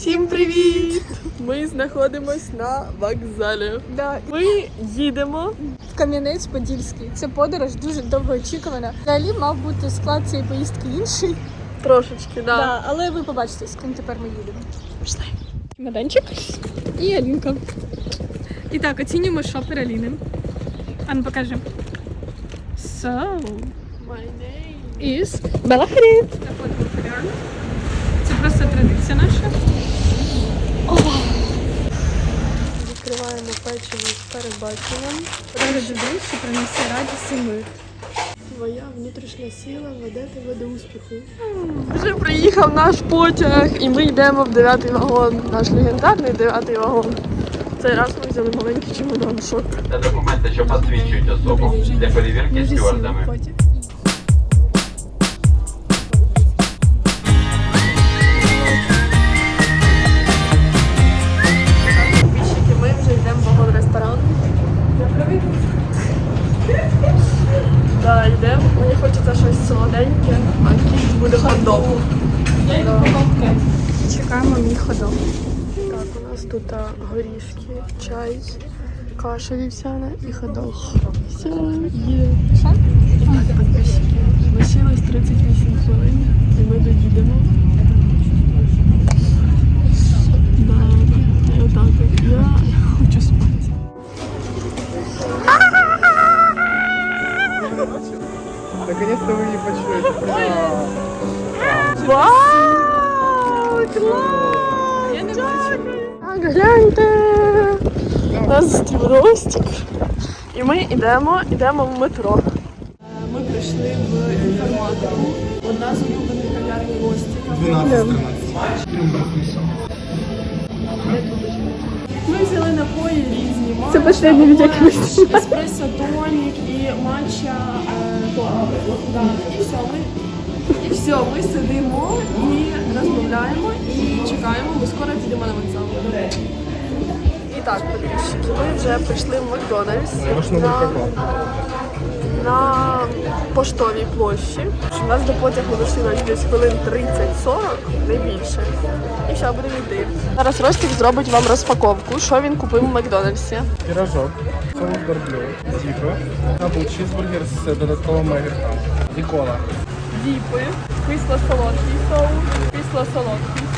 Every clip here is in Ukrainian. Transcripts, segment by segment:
Всім привіт! Ми знаходимось на вокзалі. Да, Ми їдемо. в Кам'янець-Подільський. Це подорож дуже довго очікувана. Взагалі мав бути склад цієї поїздки інший. Трошечки, да. Да, але ви побачите, з ким тепер ми їдемо. Пішли. Чемоданчик і Алінка. І так, оцінюємо шопер Аліни. Ану, покажи. So, My name. is Бела Хрід. Це просто традиція наша. Відкриваємо печиво з передбаченням. Перегляд що принесе радість і мир. Твоя внутрішня сила веде тебе до успіху. Вже приїхав наш потяг, і ми йдемо в дев'ятий вагон, наш легендарний дев'ятий вагон. Цей раз ми взяли маленький чемоданчик. та документи, що посвідчують особу для перевірки стюардами. Нас тут а, горішки, чай, каша вівсяна і ходок. Все, є. Так, підписчики. Лишилось 38 хвилин і ми доїдемо. Да, і отак от. Я хочу спати. Наконец-то вы не почуете. Вау! Клас! Гляньте! У нас зустрів Ростик. І ми йдемо, йдемо в метро. Ми прийшли в інформаторку. Одна з улюблених кав'ярні Ростика. 12-13. Ми взяли напої різні. Це Матча, від якогось. Еспресо тонік і матча е, І все, ми, і все, ми сидимо і розмовляємо і чекаємо, ми скоро підемо на вокзал. І так, підписчики, ми вже прийшли в Макдональдс на, на поштовій площі. У нас до потягу лишилось десь хвилин 30-40, не більше. І все, будемо йти. Зараз Ростик зробить вам розпаковку, що він купив в Макдональдсі. Пирожок, соус барблю, зіпи, або чизбургер з додатковим огірком. І кола. Діпи, кисло-солодкий соус, кисло-солодкий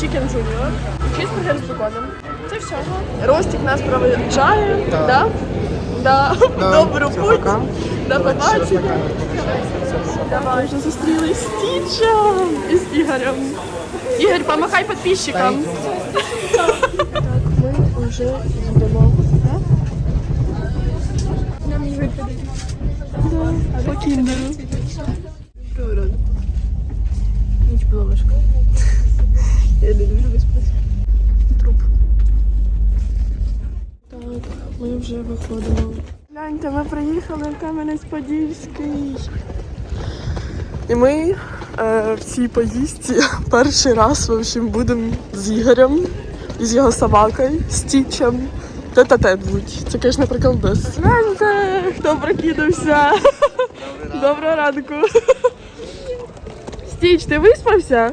чікен джуніор, чизбургер з беконом. Це все. Ростик нас проведжає, Да. да? Да. Да, Добру все, путь. пока. До побачення. Давай вже зустрілись з Тічем і з Ігорем. Ігор, помахай підписчикам. Так, ми вже їдемо. Нам її виходить. Да, по кіндеру. Ніч була важка. Я не дуже виспалась. Труп. Так, ми вже виходимо. Гляньте, ми приїхали в Кам'янець-Подільський. І ми е, в цій поїздці перший раз в общем, будемо з Ігорем і з його собакою, з Тічем. Тет-а-тет будь. Це, звісно, приколдес. Гляньте, хто прокинувся. Доброго ранку. Стіч, ти виспався?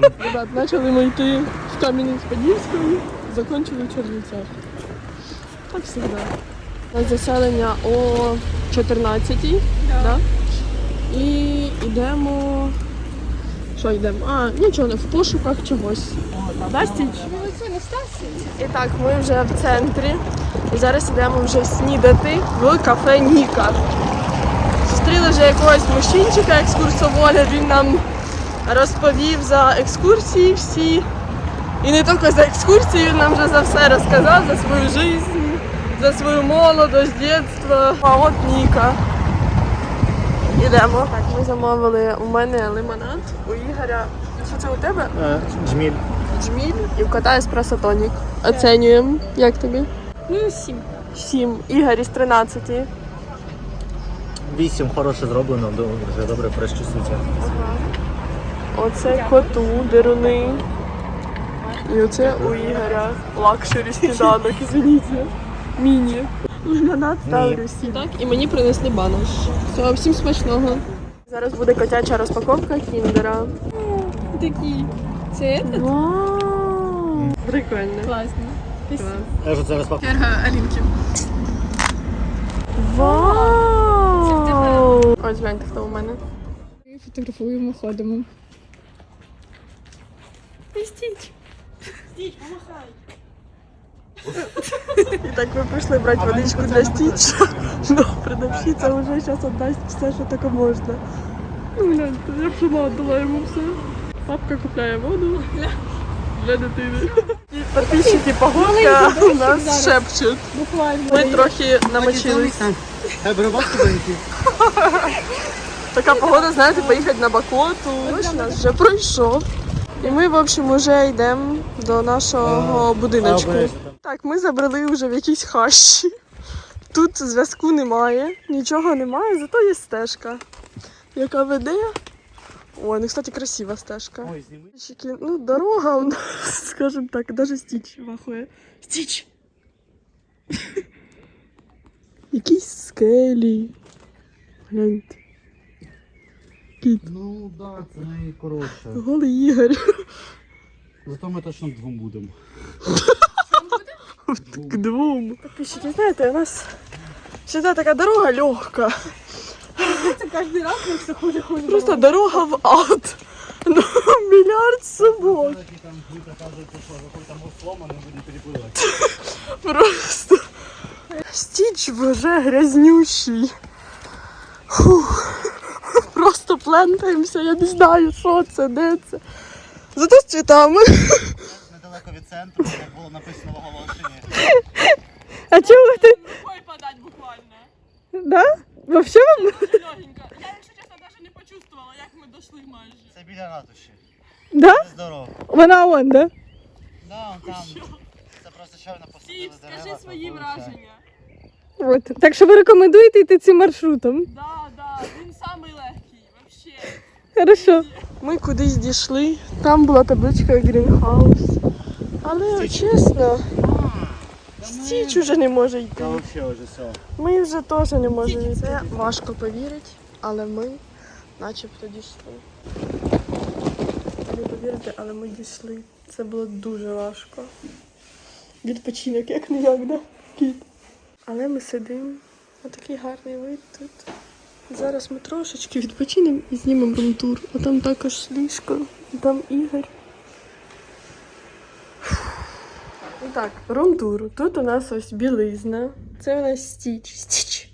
Ребят, почали ми йти в Кам'янець-Подільський, закончили в Чернівцях. Так завжди. У нас заселення о 14-й. Да. І йдемо. Що йдемо? А, нічого не в пошуках чогось. Да, Стіч? І так, ми вже в центрі. І зараз йдемо вже снідати в кафе Ніка. Зустріли вже якогось мужчинчика екскурсовода, він нам розповів за екскурсії всі. І не тільки за екскурсії, він нам вже за все розказав, за свою життя, за свою молодость, дитинство. А от Ніка. Ідемо. Так, ми замовили у мене лимонад, у Ігоря. Що це у тебе? Джміль. Джміль і в кота еспресо тонік. Оцінюємо. Як тобі? Ну, сім. Сім. Ігор із 13. Вісім хороше зроблено, дуже добре фреш чувствується. Оце коту, деруни. І оце у Ігоря лакшері сніданок, извините. Міні. Лимонад ставлю всі. Так, і мені принесли банош. Все, всім смачного. Зараз буде котяча розпаковка кіндера. Такі. Це этот? Вау! Прикольно. класно. Клас. Я ж зараз пап. Черга Алінки. Вау! Ось гляньте, хто у мене. Ми фотографуємо, ходимо. Стіч. Стіч, помахай. І так ми прийшли брати водичку для стіча. Ну, продавщиця вже зараз віддасть все, що тільки можна. Ну, гляньте, я б сама віддала йому все. Папка купляє воду для дитини. Підписчики погодка нас шепчуть. Буквально. Ми трохи намочились. Доньки. Така погода, знаєте, поїхати на Бакоту. Ось нас вже пройшов. І ми, в общем, вже йдемо до нашого будиночку. Так, ми забрали вже в якісь хащі. Тут зв'язку немає, нічого немає, зато є стежка, яка веде. О, ну, кстати, красива стежка. Ой, зніми. Ну, дорога у нас, скажімо так, даже стіч вахує. Стіч! Якісь скелі. Гляньте. Кіт. Ну да, це найкоротше. Голий Ігор. Зато ми точно вдвом будемо. К двум. Підписчики, знаєте, у нас всегда така дорога легка. Це кожен раз ми все хуже хуже. Просто дорога в ад. Ну, собак. Буде перепливати. Просто. Стіч вже грязнющий. Фух. Просто плентаємося, я не знаю, що це, де це. Зато з цвітами. Недалеко від центру, як було написано в оголошенні. А чого ти? Рукой подать буквально. Да? Вообще вам? Дуже легенько. Я, якщо чесно, навіть не почувствувала, як ми дійшли майже. Це біля ратуші. Да? Здорово. Вона он, да? Да, он там. Це просто щойно посадили Сіп, дерева. скажи свої враження. От. Так що ви рекомендуєте йти цим маршрутом? Да, він самий легкий, вообще. Хорошо. Ми кудись дійшли. Там була табличка Greenhouse. Але чесно, стіч уже не може йти. Та вже все. Ми вже теж не можемо йти. Це важко повірити, але ми начебто дійшли. Не повірите, але ми дійшли. Це було дуже важко. Відпочинок, як не як, да? Кіт. Але ми сидимо. Отакий гарний вид тут. Зараз ми трошечки відпочинемо і знімемо румтур. А там також ліжко, і там Ігор. І так, румтур. Тут у нас ось білизна. Це у нас стіч. Стіч.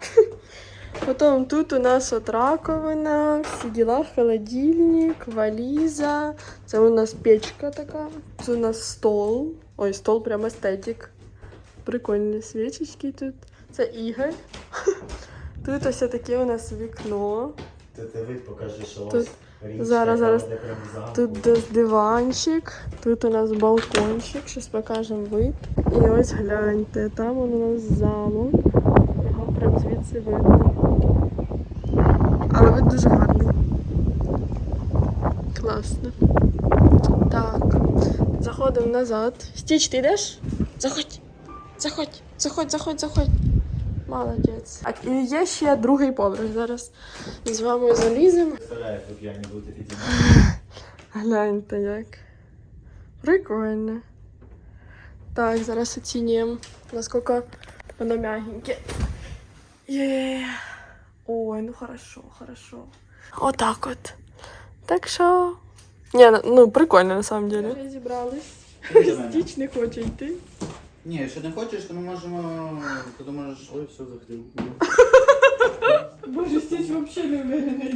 Потім тут у нас от раковина, всі діла, холодильник, валіза. Це у нас печка така. Це у нас стол. Ой, стол прям естетик. Прикольні свічечки тут. Це Ігор. Тут ось таке у нас вікно. Ти вид покажи, що Тут- ось зараз, зараз. Тут десь диванчик, тут у нас балкончик, щось покажемо вид. І ось гляньте, там у нас замок. Його прям звідси видно. Але вид дуже гарний. Класно. Так. Заходимо назад. Стіч, ти йдеш? Заходь. Заходь, заходь, заходь, заходь. Молодець. А є ще другий поверх. Зараз з вами заліземо. Представляю, підіймати. Гляньте як. Прикольно. Так, зараз оцінюємо, наскільки воно м'ягеньке. Є. Ой, ну хорошо, хорошо. Отак от. Так що. Ні, ну- ну прикольно на самом деле. Вже зібрались. Стіч не хоче йти. Ні, якщо не хочеш, то ми можемо. То ти можеш. Ой, все захотів. Боже, стіч взагалі не вигляне.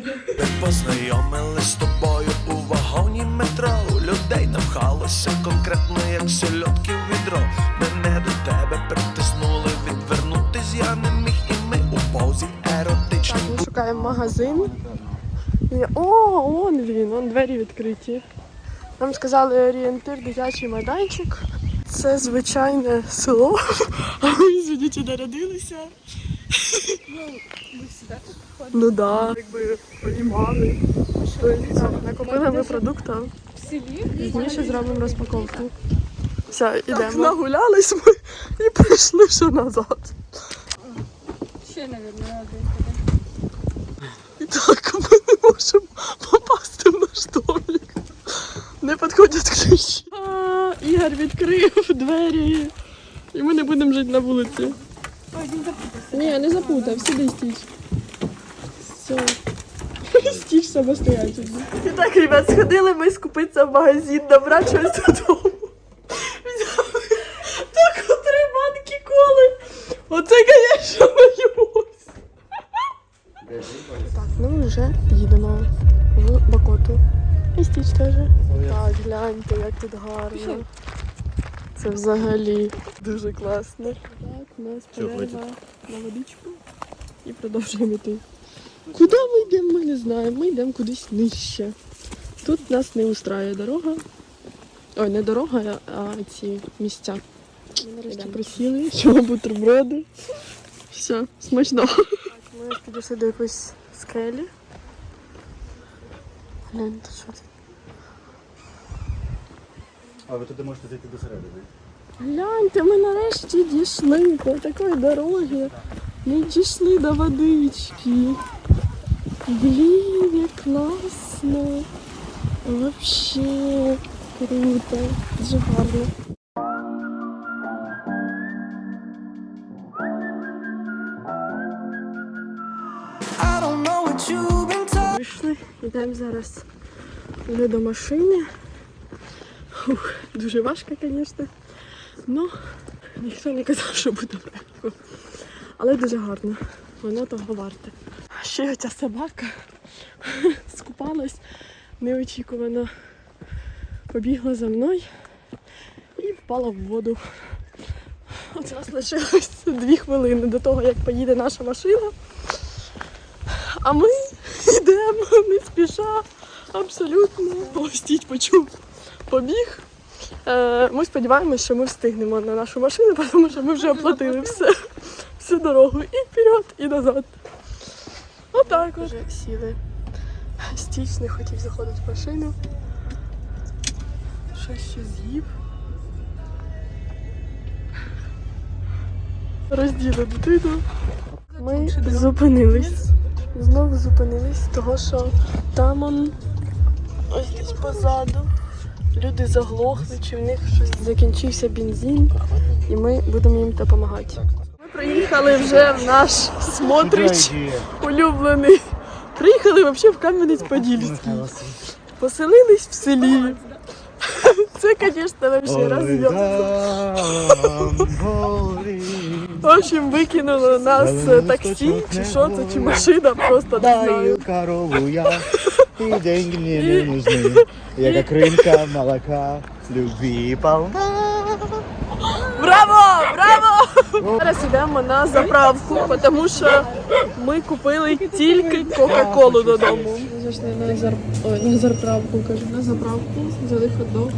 Познайомились з тобою у вагоні метро Людей напхалося конкретно, як сельодки в відро Мене до тебе притиснули, відвернутись я не міг І ми у позі еротичній Так, ми шукаємо магазин. І... О, он він, он двері відкриті. Нам сказали орієнтир дитячий майданчик. Це звичайне село. А ми сьогодні народилися. Ну да, якби понімали. Накупили ми продуктів. В селі Пізніше зробимо розпаковку. Все, йдемо. Нагулялись ми і прийшли ще назад. ще, мабуть, треба. І так ми не можемо попасти в наш домик. Не підходять ключі. Ігор відкрив двері. І ми не будемо жити на вулиці. Ні, не запутав, сиди стіч. Все. Стіч самостоятельно. І так, ребят, сходили ми скупитися в магазин, набрати щось додому. Тут гарно. Це взагалі дуже класно. Так, у нас перерва на водичку і продовжуємо йти. Куди ми йдемо, ми не знаємо. Ми йдемо кудись нижче. Тут нас не устраює дорога. Ой, не дорога, а ці місця. Ми присіли, що бутерброди. Все, смачно. Ми підійшли до якоїсь скелі. Гляньте, що це. А ви туди можете зайти до середини. Гляньте, ми нарешті дійшли по такої дороги. Ми дійшли до водички. Блін, як класно. Вообще круто. Дуже гарно. Вийшли, йдемо зараз вже до машини. Ух, дуже важко, звісно. Ну, ніхто не казав, що буде легко. Але дуже гарно. Воно того варте. Ще оця собака скупалась неочікувано. Побігла за мною і впала в воду. От у нас лишилось дві хвилини до того, як поїде наша машина. А ми йдемо не спіша, абсолютно. Гостіть почув, побіг. Е, ми сподіваємось, що ми встигнемо на нашу машину, тому що ми вже оплатили все, всю дорогу і вперед, і назад. Отак от. Вже сіли. Стіч не хотів заходити в машину. Щось ще з'їв. Розділи дитину. Ми зупинились. Знову зупинились, того що там он ось десь позаду. Люди заглохли, чи в них щось закінчився бензин, і ми будемо їм допомагати. Ми приїхали вже в наш смотрич улюблений. Приїхали взагалі в Кам'янець-Подільський. Поселились в селі. Це, звісно, взагалі розйом. В общем, викинуло нас е, таксі, чи що це, чи машина, просто не знаю. И деньги мне не нужны. Я как рынка молока, любви полна. Браво! Браво! Зараз йдемо на заправку, тому що ми купили тільки Кока-Колу додому. Зайшли на, зар... Ой, на заправку, кажу, на заправку. Взяли хот-дог,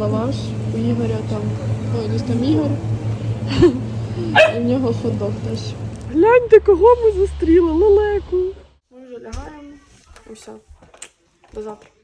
лаваш, у Ігоря там. Ой, десь там Ігор. І в нього хот-дог теж. Гляньте, кого ми зустріли, лелеку. Ми вже лягаємо. І все. До завтра.